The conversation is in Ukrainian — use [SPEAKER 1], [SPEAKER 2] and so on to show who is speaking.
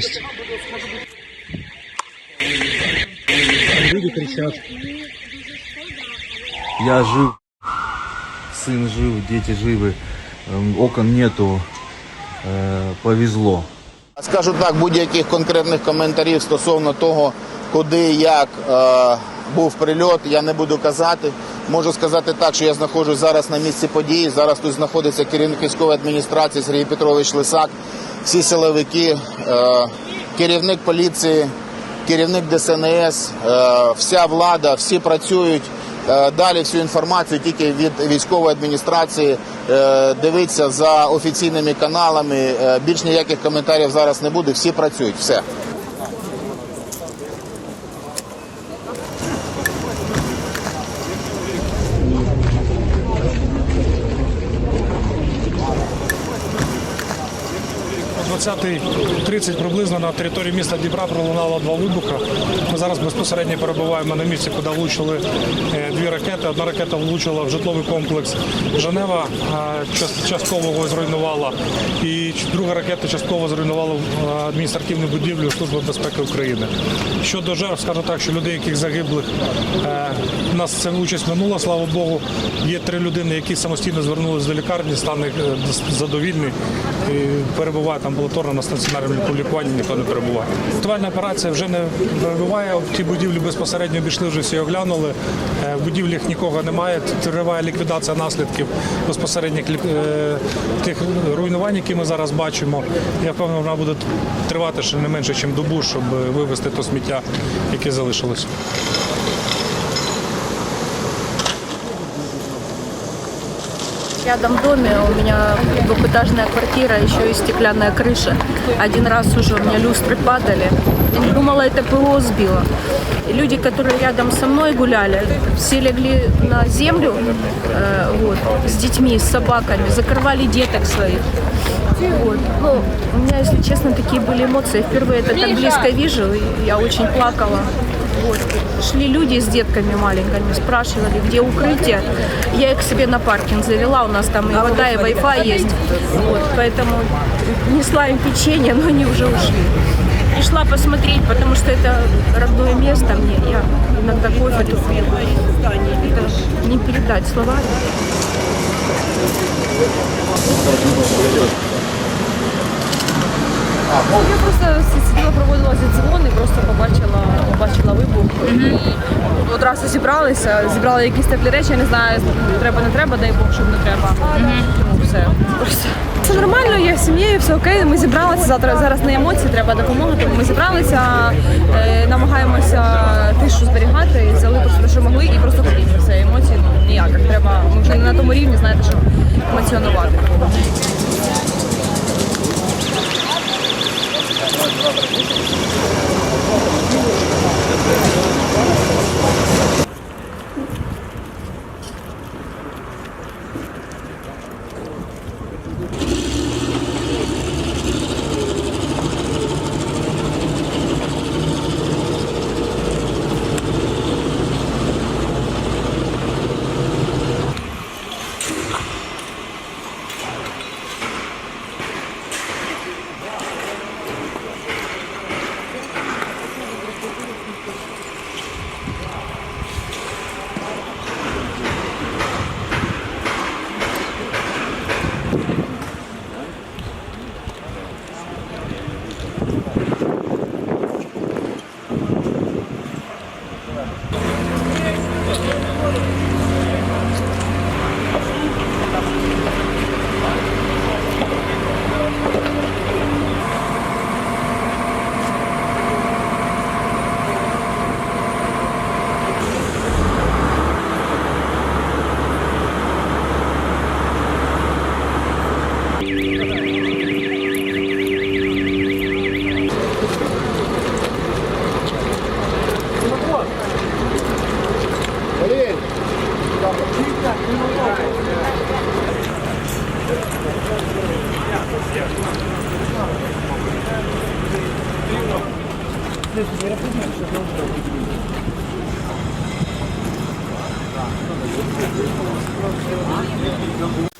[SPEAKER 1] жесть. Люди кричат.
[SPEAKER 2] Я жив, сын жив, дети живы, эм, окон нету, Э, повезло.
[SPEAKER 3] Скажу так, будь-яких конкретних коментарів стосовно того, куди як е, був прильот, я не буду казати. Можу сказати так, що я знаходжусь зараз на місці події. Зараз тут знаходиться керівник військової адміністрації Сергій Петрович Лисак, всі силовики, е, керівник поліції, керівник ДСНС, е, вся влада, всі працюють. Е, Далі всю інформацію тільки від військової адміністрації дивиться за офіційними каналами. Більш ніяких коментарів зараз не буде. Всі працюють. Все.
[SPEAKER 4] 20.30 приблизно на території міста Дніпра пролунало два вибухи. Ми зараз безпосередньо перебуваємо на місці, куди влучили е, дві ракети. Одна ракета влучила в житловий комплекс Женева, е, частково його зруйнувала. І друга ракета частково зруйнувала е, адміністративну будівлю Служби безпеки України. Щодо жертв, скажу так, що людей, яких загиблих, у нас ця участь минула, слава Богу. Є три людини, які самостійно звернулися до лікарні, стан е, задовільний. І перебуває там амбулаторно на стаціонарному лікуванні, ніхто не перебуває. Рятувальна операція вже не перебуває. В тій будівлі безпосередньо обійшли, вже всі оглянули. Е, В будівлях нікого немає. Триває ліквідація наслідків безпосередніх е, тих руйнувань, які ми зараз бачимо. Я впевнений, вона буде тривати ще не менше, ніж добу, щоб вивезти то сміття, яке залишилось.
[SPEAKER 5] Рядом доме у меня двухэтажная квартира, еще и стеклянная крыша. Один раз уже у меня люстры падали. Я думала, это ПО сбило. И люди, которые рядом со мной гуляли, все легли на землю э, вот, с детьми, с собаками, закрывали деток своих. Вот. Ну, у меня, если честно, такие были эмоции. Впервые это так близко вижу, и я очень плакала. Шли люди с детками маленькими, спрашивали, где укрытие. Я их себе на паркинг завела, у нас там и вода, и Wi-Fi есть. Вот. Поэтому несла им печенье, но они уже ушли. Пришла посмотреть, потому что это родное место мне. Я иногда кофе тут. Это не передать словами.
[SPEAKER 6] Я просто сиділа, проводила зі дзвон і просто побачила, побачила вибух. І одразу зібралися, зібрали якісь теплі речі, я не знаю, треба, не треба, дай Бог, щоб не треба. Тому все. Просто. Це нормально, я з сім'єю, все окей. Ми зібралися завтра. Зараз не емоції, треба допомога. Тому ми зібралися, е, намагаємося тишу зберігати, і взяли просто те, що могли, і просто ходіть. Все, емоцій ну, ніяких. Треба. Ми вже не на тому рівні, знаєте, що емоціонувати. Obrigado. Oh! Thank you.